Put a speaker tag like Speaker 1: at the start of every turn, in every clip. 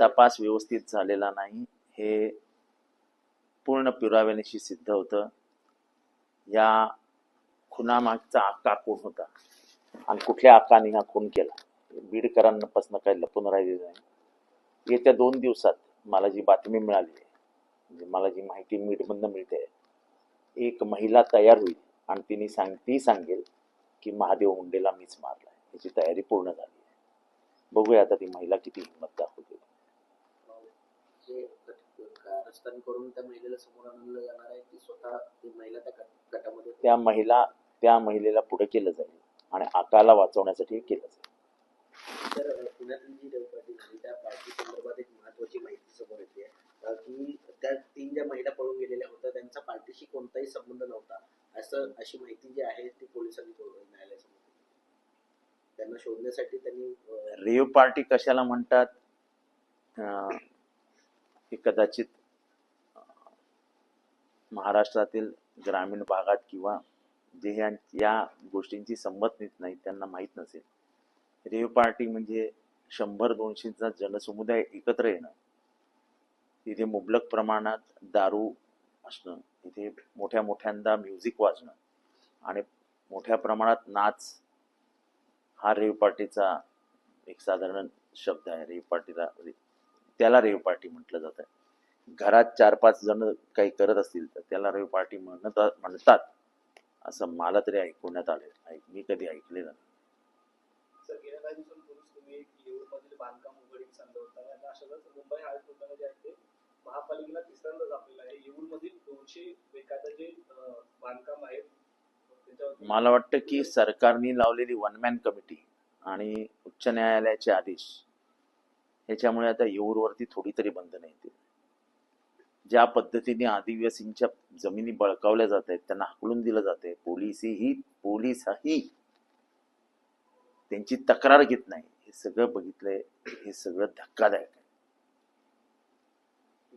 Speaker 1: तपास व्यवस्थित झालेला नाही हे पूर्ण पुराव्यानिशी सिद्ध होतं. या खुनामागचा आका कोण होता? आणि कुठल्या आकाने हा खून केला? बीडकरांपासून काही लपून राहिलेलं नाही. येत्या दोन दिवसात मला जी बातमी मिळाली आहे म्हणजे मला जी माहिती मीडमधनं मिळते एक महिला तयार होईल आणि तिने सांग ती सांगेल की महादेव मुंडेला मीच मारला याची तयारी पूर्ण झाली बघूया आता ती महिला किती हिंमत दाखवते.
Speaker 2: त्या महिलेला समोर आणलं जाणार आहे की स्वतः ती महिला त्या गट- गटामध्ये
Speaker 1: त्या महिला त्या महिलेला पुढे केलं जाईल आणि आकाला वाचवण्यासाठी केलं जाईल.
Speaker 2: तर जी पार्टी झाली त्या पार्टी संदर्भात एक महत्वाची माहिती समोर येते. की त्या तीन ज्या महिला पळून गेलेल्या होत्या त्यांचा पार्टीशी कोणताही संबंध नव्हता. असं अशी माहिती जी आहे ती पोलिसांनी त्यांना शोधण्यासाठी त्यांनी अ,
Speaker 1: रेव पार्टी कशाला म्हणतात? हे कदाचित महाराष्ट्रातील ग्रामीण भागात किंवा जे या गोष्टींची संमत नाही त्यांना माहीत नसेल. रेव पार्टी म्हणजे शंभर दोनशेचा जनसमुदाय एकत्र येणं. तिथे मुबलक प्रमाणात दारू असणं. तिथे मोठ्या मोठ्यांदा म्युझिक वाजणं. आणि मोठ्या प्रमाणात नाच हा रेव पार्टीचा एक साधारण शब्द आहे रेव पार्टीला त्याला रेव पार्टी म्हटलं जातं. घरात चार पाच जण काही करत असतील तर त्याला रेव पार्टी म्हणत म्हणतात असं मला तरी ऐकवण्यात आले ऐक मी कधी ऐकलेलं नाही.
Speaker 3: बांधकाम महापालिकेला तिसऱ्यांदाच आपल्याला आहे. दोनशे जे बांधकाम
Speaker 1: मला वाटतं की सरकारने लावलेली वन मॅन कमिटी आणि उच्च न्यायालयाचे आदेश ह्याच्यामुळे आता येऊरवरती थोडी तरी बंधनं येतील. ज्या पद्धतीने आदिवासींच्या जमिनी बळकावल्या जात आहेत त्यांना हकलून दिलं जाते पोलिसही पोलिसही त्यांची तक्रार घेत नाही. हे सगळं बघितलंय हे सगळं धक्कादायक आहे.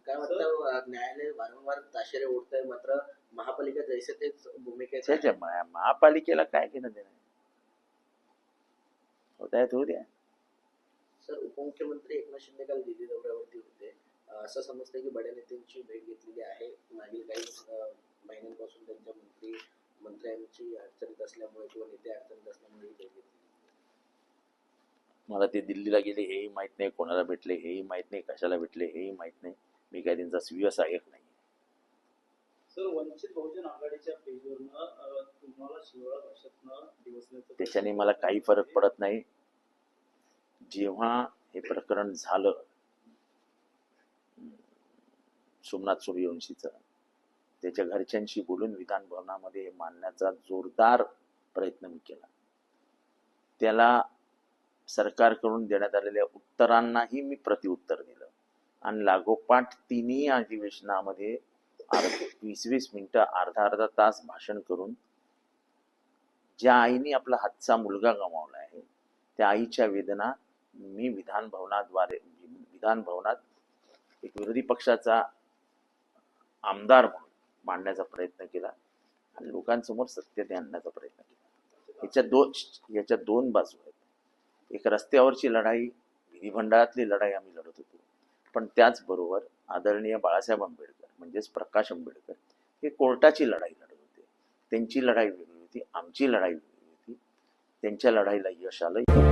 Speaker 2: काय वाटतं? न्यायालय वारंवार ताशेरे ओढत आहे मात्र महापालिका जैसे तेच.
Speaker 1: त्याच्या महा- महापालिकेला काय घेणं देणं आहे? होत आहेत होऊ द्या.
Speaker 2: सर उपमुख्यमंत्री एकनाथ शिंदे काल दिल्ली दौऱ्यावरती होते. अं, असं समजतं की बड्या नेत्यांची भेट घेतलेली आहे. मागील काही अं, महिन्यांपासून त्यांच्या मंत्री मंत्र्यांची अडचणीत असल्यामुळे किंवा नेते अडचणीत असल्यामुळे ही भेट घेतली
Speaker 1: मला ते दिल्लीला गेले हेही माहीत नाही कोणाला भेटले हेही माहीत नाही कशाला भेटले हेही माहीत नाही. मी काय त्यांचा स्वीय सहाय्यक नाही.
Speaker 3: तर वंचित बहुजन आघाडीच्या पेजवरनं तुम्हाला शिवळा भाषेतनं दिवसण्याचं
Speaker 1: त्याच्याने मला काही फरक पडत नाही. जेव्हा हे प्रकरण झालं सोमनाथ सूर्यवंशीचं त्याच्या घरच्यांशी बोलून विधान भवनामध्ये हे मांडण्याचा जोरदार प्रयत्न मी केला. त्याला सरकारकडून देण्यात आलेल्या उत्तरांनाही मी प्रतिउत्तर दिलं. आणि लागोपाठ तिन्ही अधिवेशनामध्ये वीस वीस मिनिटं अर्धा अर्धा तास भाषण करून ज्या आईने आपला हातचा मुलगा गमावला आहे त्या आईच्या वेदना मी विधान भवनाद्वारे विधान भवनात एक विरोधी पक्षाचा आमदार म्हणून मांडण्याचा प्रयत्न केला आणि लोकांसमोर सत्य ते आणण्याचा प्रयत्न केला. याच्या दोन याच्या दोन बाजू आहेत. एक रस्त्यावरची लढाई विधिमंडळातली लढाई आम्ही लढत होतो. पण त्याचबरोबर आदरणीय बाळासाहेब आंबेडकर म्हणजेच प्रकाश आंबेडकर. हे कोर्टाची लढाई लढत होते. त्यांची लढाई वेगळी होती आमची लढाई वेगळी होती. त्यांच्या लढाईला यश आलं.